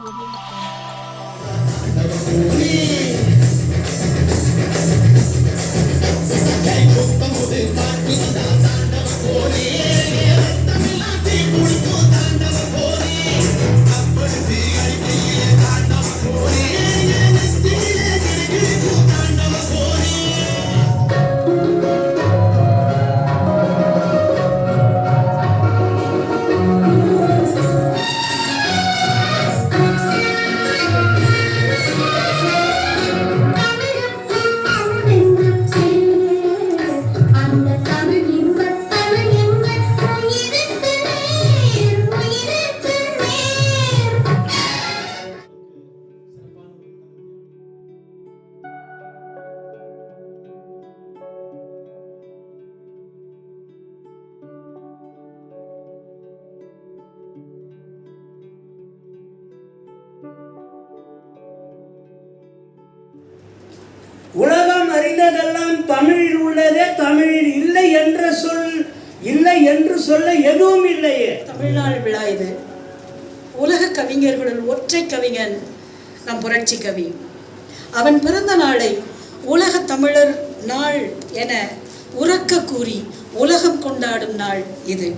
அந்த உலகம் அறிந்ததெல்லாம் தமிழில் உள்ளதே தமிழில் இல்லை என்ற சொல் இல்லை என்று சொல்ல எதுவும் இல்லையே. தமிழ்நாள் விழா இது. உலக கவிஞர்களுள் ஒற்றை கவிஞன் நம் புரட்சி கவி. அவன் பிறந்த நாளை உலக தமிழர் நாள் என உறக்க கூறி உலகம் கொண்டாடும் நாள் இது.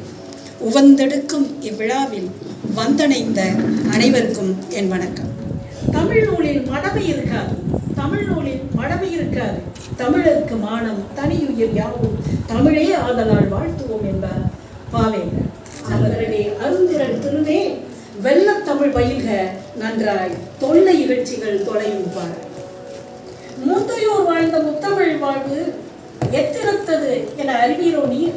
உவந்தெடுக்கும் இவ்விழாவில் வந்தணைந்த அனைவருக்கும் என் வணக்கம். தமிழ் நூலில் மடமை இருக்காது. தமிழ் நூலில் மடமை இருக்காது. தமிழருக்கு மானம் தனியுயிர் யாவும். தமிழே ஆதலால் வாழ்த்துவோம் என்பார் பாவேந்தர். அவர்களே அருந்திரள் திருவே வெள்ளத் தமிழ் பயில்க நன்றாய் தொல்லை இகழ்ச்சிகள் தொலையும் பார். மூத்தையோர் வாழ்ந்த முத்தமிழ் வாழ்வு எத்திருத்தது என அறிவீரோ நீர்?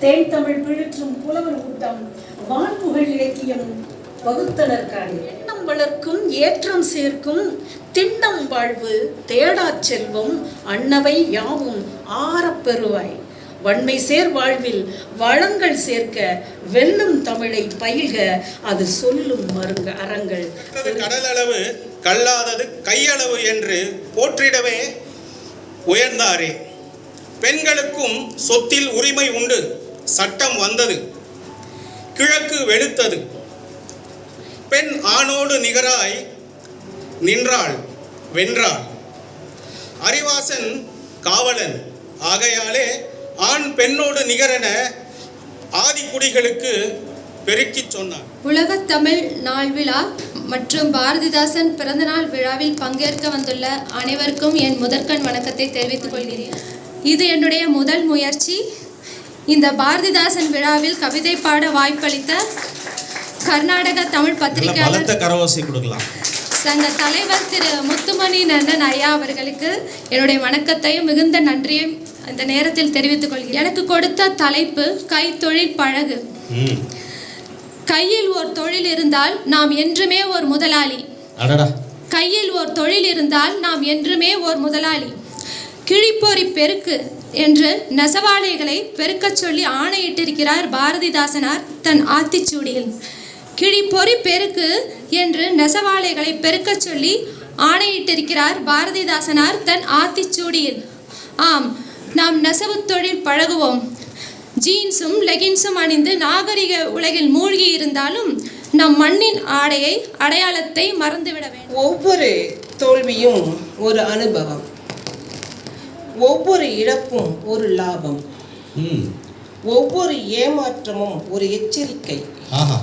தேன் தமிழ் பிழிற்றும் புலவர் கூட்டம் வான்புகழ் இலக்கியம் வகுத்தனர் காடு வளர்க்கும் ஏற்றம் சேர்க்கும் திண்ணம் வாழ்வு தேடாச் செல்வம் அன்னவை யாவும் ஆறப் பெறுவாய். வன்மை சேர் வாழ்வில் வளங்கள் சேர்க்க வெல்லும் தமிழை பயில்க அது சொல்லும் மருங்க அறங்கள். கடலளவு கல்லாதது கையளவு என்று போற்றிடவே உயர்ந்தாரே. பெண்களுக்கும் சொத்தில் உரிமை உண்டு சட்டம் வந்தது. கிழக்கு வெளுத்தது. பெண் ஆணோடு நிகராய் நின்றாள் வென்றாள். அறிவாசன் காவலன். ஆகையாலே ஆண் பெண்ணோடு நிகரென ஆதிக்குடிகளுக்கு பெருக்கிச் சொன்னார் உலக தமிழ் நாள் விழா மற்றும் பாரதிதாசன் பிறந்தநாள் விழாவில் பங்கேற்க வந்துள்ள அனைவருக்கும் என் முதற்கண் வணக்கத்தை தெரிவித்துக் கொள்கிறேன். இது என்னுடைய முதல் முயற்சி. இந்த பாரதிதாசன் விழாவில் கவிதை பாட வாய்ப்பளித்த கர்நாடக தமிழ் பத்திரிகையாளர் கரவோசை கொடுக்கலாம். சங்க தலைவர் திரு முத்துமணி நன்னன் ஐயா அவர்களுக்கு என்னுடைய வணக்கத்தையும் மிகுந்த நன்றியும் இந்த நேரத்தில் தெரிவித்துக் கொள்கிறேன். எனக்கு கொடுத்த தலைப்பு கைத்தொழில் பழகு. கையில் ஓர் தொழில் இருந்தால் நாம் என்றுமே ஒரு முதலாளி. கையில் ஓர் தொழில் இருந்தால் நாம் என்றுமே ஓர் முதலாளி. கிழிப்பொறி பெருக்கு என்று நெசவாளைகளை பெருக்கச் சொல்லி ஆணையிட்டிருக்கிறார் பாரதிதாசனார் தன் ஆத்திச்சூடியில். கிழிப்பொறி பெருக்கு என்று நெசவாளைகளை பெருக்கச் சொல்லி ஆணையிட்டிருக்கிறார் பாரதிதாசனார் தன் ஆத்திச்சூடியில் ஆம் நாம் நெசவுத் தொழில் பழகுவோம். ஜீன்ஸும் லெகின்ஸும் அணிந்து நாகரிக உலகில் மூழ்கி இருந்தாலும் நம் மண்ணின் ஆடையை அடையாளத்தை மறந்துவிட வேண்டும். ஒவ்வொரு தோல்வியும் ஒரு அனுபவம். ஒவ்வொரு இழப்பும் ஒரு லாபம். ஒவ்வொரு ஏமாற்றமும் ஒரு எச்சரிக்கை. ஆஹா.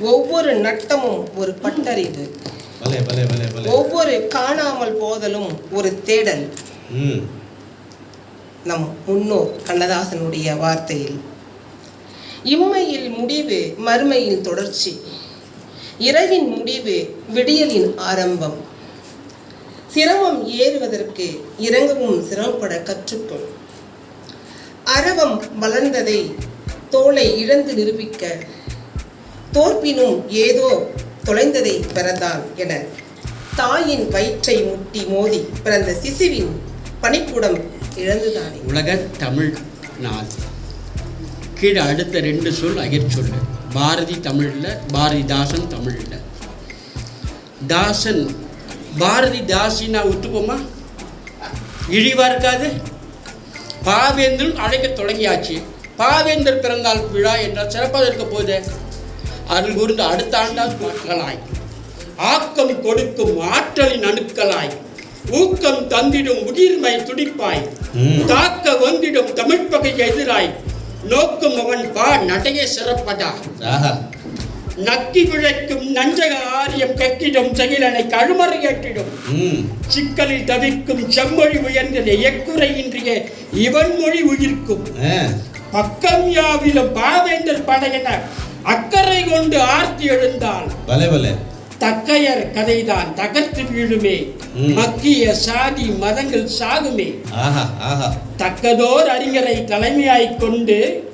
ஒவ்வொரு நட்டமும் ஒரு பட்டறிவு ஒவ்வொரு காணாமல் போதலும் ஒரு தேடல். நம் முன்னோர் கண்ணதாசனுடைய வார்த்தையில் இம்மையில் முடிவு மறுமையில் தொடர்ச்சி. இரவின் முடிவு விடியலின் ஆரம்பம். சிரமம் ஏறுவதற்கு இறங்கவும் சிரமப்பட கற்றுக்கொள். அரவம் வளர்ந்ததை தோலை இழந்து நிரூபிக்க தோற்பினும் ஏதோ தொலைந்ததை பிறந்தான் என. தாயின் வயிற்றை முட்டி மோதி பிறந்த சிசுவின் பணிக்கூடம் இழந்துதானே. உலக தமிழ் நாள். கீழே அடுத்த ரெண்டு சொல் அகிர் சொல்லு. பாரதி தமிழில் பாரதிதாசன் தமிழில். தாசன் பாரதி தாசினா ஒத்துப்போமா? இழிவாக இருக்காது. பாவேந்தர் அழைக்க தொடங்கியாச்சு. பாவேந்தர் பிறந்தால் விழா என்றால் சிறப்பாக இருக்க போகுது. அருள் கூர்ந்து அடுத்த ஆண்டால் மக்களாய் ஆக்கம் கொடுக்கும் ஆற்றலின் அணுக்களாய். ஊக்கம் தந்திடும் உயிர்மை துடிப்பாய். தாக்க வந்திடும் தமிழ்ப்பகை எதிராய். நோக்கும் அவன் பா நடைய சிறப்பதா நக்கி விழைக்கும் நஞ்சக ஆரியம் கக்கிடும் செயலனை கழுமறையேற்றிடும் சிக்கலில் தவிக்கும் செம்மொழி உயர்ந்தது எக்குறையின்றிய இவன் மொழி உயிர்க்கும். பக்கம் யாவிலும் பாவேந்தர் படையென அக்கறை கொண்டு ஆர்த்தி எழுந்தால் பலே பலே தக்கையர் கதைதான் தகர்த்து வீழுமே. மக்கிய சாதி மதங்கள் சாகுமே. ஆஹா ஆஹா. தக்கதோர் அறிஞரை தலைமையாய்க் கொண்டு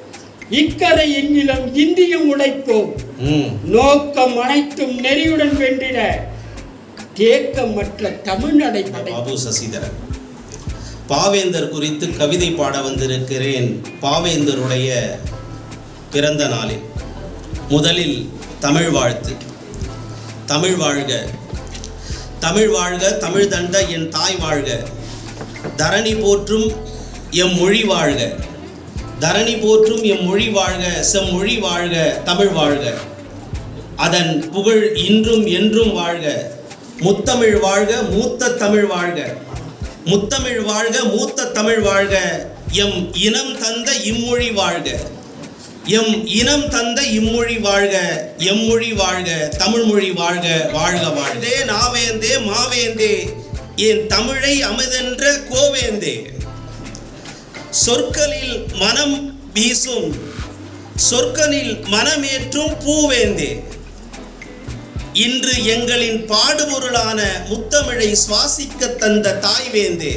இக்கரை எங்கிலும் இந்தியும் உழைப்போம். நோக்கம் அனைத்தும் நெறியுடன் வென்றிட தேக்கமற்ற தமிழ்நடை பாபு சசிதரன். பாவேந்தர் குறித்து கவிதை பாட வந்திருக்கிறேன். பாவேந்தருடைய பிறந்த நாளில். முதலில் தமிழ் வாழ்த்து. தமிழ் வாழ்க. தமிழ் வாழ்க தமிழ் தண்ட என் தாய் வாழ்க. தரணி போற்றும் எம் மொழி வாழ்க. தரணி போற்றும் எம் மொழி வாழ்க செம்மொழி வாழ்க தமிழ் வாழ்க. அதன் புகழ் இன்றும் என்றும் வாழ்க. முத்தமிழ் வாழ்க மூத்த தமிழ் வாழ்க. முத்தமிழ் வாழ்க மூத்த தமிழ் வாழ்க. எம் இனம் தந்த இம்மொழி வாழ்க. எம் இனம் தந்த இம்மொழி வாழ்க எம்மொழி வாழ்க தமிழ் மொழி வாழ்க வாழ்க. வாழ்ந்தே நாவேந்தே மாவேந்தே? என் தமிழை அமுதென்ற கோவேந்தே? சொற்களில் மனம் வீசும் சொற்களில் மனமேற்றும் பூவேந்தே. இன்று எங்களின் பாடுபொருளான முத்தமிழை சுவாசிக்க தந்த தாய்வேந்தே.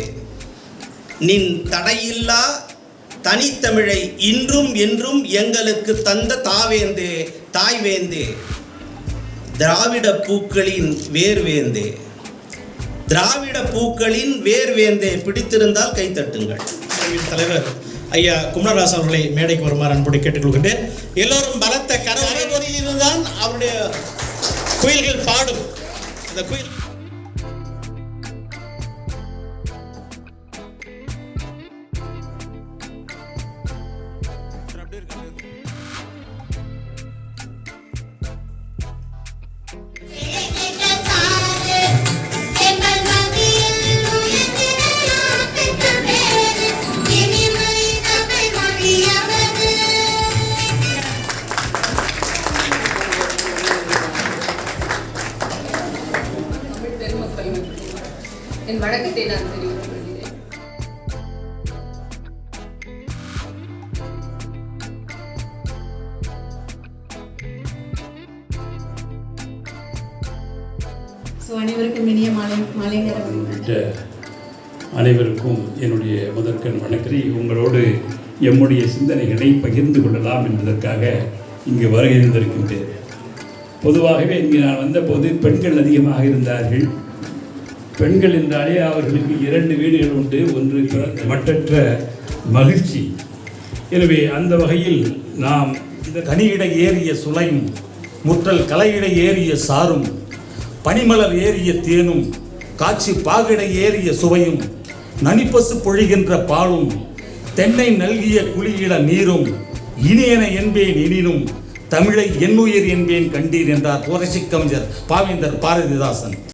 நின் தடையில்லா தனித்தமிழை இன்றும் என்றும் எங்களுக்கு தந்த தாவேந்து தாய்வேந்து. திராவிட பூக்களின் வேர்வேந்தே. திராவிட பூக்களின் வேர்வேந்தே. பிடித்திருந்தால் கைத்தட்டுங்கள் தலைவர் ஐயா குமரராசு அவர்களை மேடைக்கு வருமாறு அன்போடு கேட்டுக்கொள்கின்றேன். எல்லோரும் பலத்த கரவொலியிலிருந்து தான் அவருடைய குயில்கள் பாடும். அந்த குயில் என் வணக்கத்தை நான் தெரிவித்துக் கொள்கிறேன் ஸோ அனைவருக்கும் இனிய மாலை மாலை நேர வணக்கம் உள்ளிட்ட அனைவருக்கும் என்னுடைய முதற்கண் வணக்கத்தை உங்களோடு எம்முடைய சிந்தனைகளை பகிர்ந்து கொள்ளலாம் என்பதற்காக இங்கு வருகை இருந்திருக்கின்றேன் பொதுவாகவே இங்கு நான் வந்தபோது பெண்கள் அதிகமாக இருந்தார்கள். பெண்கள் என்றாலே அவர்களுக்கு இரண்டு வீடுகள் உண்டு. ஒன்று மட்டற்ற மகிழ்ச்சி. எனவே அந்த வகையில் நாம் இந்த கனியிட ஏறிய சுளையும் முற்றல் கலையிட ஏறிய சாரும் பனிமலர் ஏறிய தேனும் காட்சி பாகிட ஏறிய சுவையும் நனிப்பசு பொழிகின்ற பாலும் தென்னை நல்கிய குளியிட நீரும் இனியன என்பேன் எனினும் தமிழை என்னுயிர் என்பேன் கண்டீர் என்றார் புரட்சிக் கவிஞர் பாவேந்தர் பாரதிதாசன்.